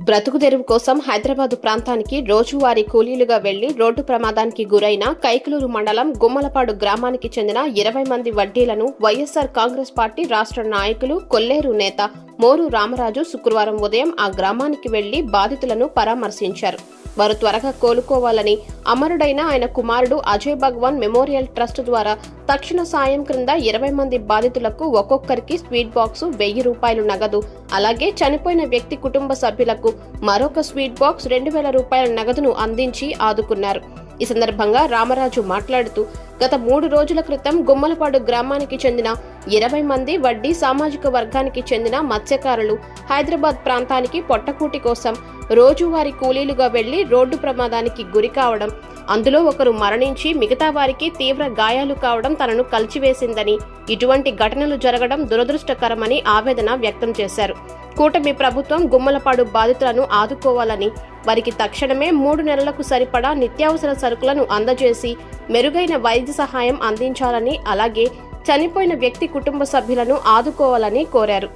బ్రతుకు తెరువు కోసం హైదరాబాద్ ప్రాంతానికి రోజువారీ కూలీలుగా వెళ్ళి రోడ్డు ప్రమాదానికి గురైన కైకలూరు మండలం గుమ్మలపాడు గ్రామానికి చెందిన ఇరవై మంది వడ్డీలను వైఎస్సార్ కాంగ్రెస్ పార్టీ రాష్ట్ర నాయకులు కొల్లేరు నేత మోరు రామరాజు శుక్రవారం ఉదయం ఆ గ్రామానికి వెళ్ళి బాధితులను పరామర్శించారు. వారు త్వరగా కోలుకోవాలని అమరుడైన ఆయన కుమారుడు అజయ్ భగవాన్ మెమోరియల్ ట్రస్ట్ ద్వారా తక్షణ సాయం క్రింద ఇరవై మంది బాధితులకు ఒక్కొక్కరికి స్వీట్ బాక్స్ వెయ్యి రూపాయలు నగదు. అలాగే చనిపోయిన వ్యక్తి కుటుంబ సభ్యులకు మరొక స్వీట్ బాక్స్ రెండు వేల రూపాయల నగదును అందించి ఆదుకున్నారు. ఈ సందర్భంగా రామరాజు మాట్లాడుతూ గత మూడు రోజుల క్రితం గుమ్మలపాడు గ్రామానికి చెందిన ఇరవై మంది వడ్డీ సామాజిక వర్గానికి చెందిన మత్స్యకారులు హైదరాబాద్ ప్రాంతానికి పొట్టకూటి కోసం రోజువారీ కూలీలుగా వెళ్ళి రోడ్డు ప్రమాదానికి గురి కావడం అందులో ఒకరు మరణించి మిగతా వారికి తీవ్ర గాయాలు కావడం తనను కలిచివేసిందని ఇటువంటి ఘటనలు జరగడం దురదృష్టకరమని ఆవేదన వ్యక్తం చేశారు. కూటమి ప్రభుత్వం గుమ్మలపాడు బాధితులను ఆదుకోవాలని వారికి తక్షణమే మూడు నెలలకు సరిపడా నిత్యావసర సరుకులను అందజేసి మెరుగైన వైద్య సహాయం అందించాలని అలాగే చనిపోయిన వ్యక్తి కుటుంబ సభ్యులను ఆదుకోవాలని కోరారు.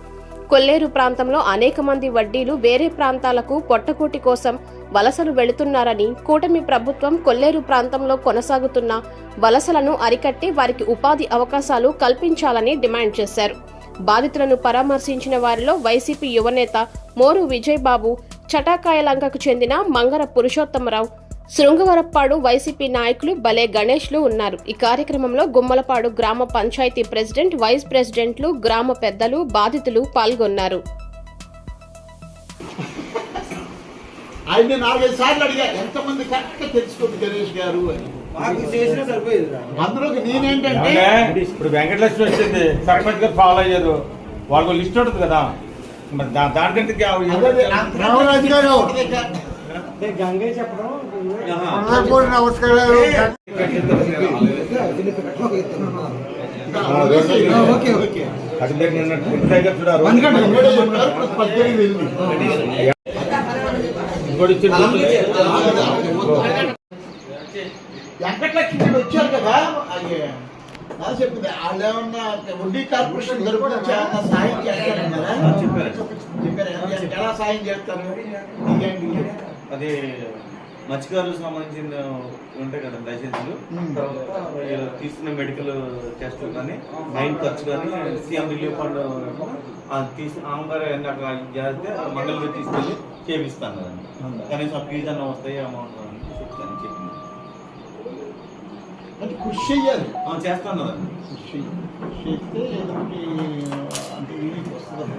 కొల్లేరు ప్రాంతంలో అనేక మంది వడ్డీలు వేరే ప్రాంతాలకు పొట్టకూటి కోసం వలసలు వెళుతున్నారని కూటమి ప్రభుత్వం కొల్లేరు ప్రాంతంలో కొనసాగుతున్న వలసలను అరికట్టి వారికి ఉపాధి అవకాశాలు కల్పించాలని డిమాండ్ చేశారు. బాధితులను పరామర్శించిన వారిలో వైసీపీ యువనేత మోరు విజయబాబు చటాకాయలంకకు చెందిన మంగర పురుషోత్తమరావు. శృంగవరప్పాడు వైసీపీ నాయకులు బలే గణేష్లు ఉన్నారు. ఈ కార్యక్రమంలో గుమ్మలపాడు గ్రామ పంచాయతీ ప్రెసిడెంట్ వైస్ ప్రెసిడెంట్లు గ్రామ పెద్దలు బాధితులు పాల్గొన్నారు. ఆయన నాలుగైదు సార్లు అడిగా ఎంతమంది కరెక్ట్ తెలుసుకోండి గణేష్ గారు? అని. మాకు చేసినా సరిపోయేది అందులోకి నేనేంటంటే ఏమంటే ఇప్పుడు వెంకటలక్ష్మి వచ్చింది సర్పంచ్ గారు ఫాలో అయ్యారు. వాళ్ళకు లిస్ట్ ఉంటుంది కదా. మరి దానికంటే రామరాజు గారు. గంగే చెప్పడం నమస్కారాలు వెంకటలక్ష్మి వచ్చారు కదా చెప్పింది వాళ్ళు ఏమన్నా వడ్డీ కార్పొరేషన్ సాయం చేస్తారన్నారా? సాయం చేస్తారు? అది మత్స్యకారులకు సంబంధించిన ఉంటాయి కదా లైసెన్సులు. తీసుకున్న మెడికల్ టెస్ట్ కానీ నైన్ ఖర్చు కానీ సీఎం రిలీఫ్ ఫండ్ తీసి ఆమెగారు అక్కడ చేస్తే మంగళగిరి తీసుకెళ్ళి చేపిస్తాను కదండి కనీసం ఫీజు అన్న వస్తాయి అమౌంట్ చెప్తాను చెప్పింది అంటే కృషి చెయ్యాలి ఆ, చేస్తాను కదండి కృషి చేస్తే మనకి అంటే రిలీఫ్ వస్తుంది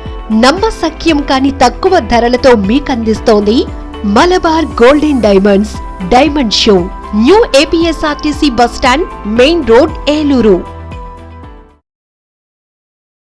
నమ్మసక్యం కాని తక్కువ ధరలతో మీకందిస్తోంది Malabar golden diamonds diamond show new APSRTC bus stand main road Eluru.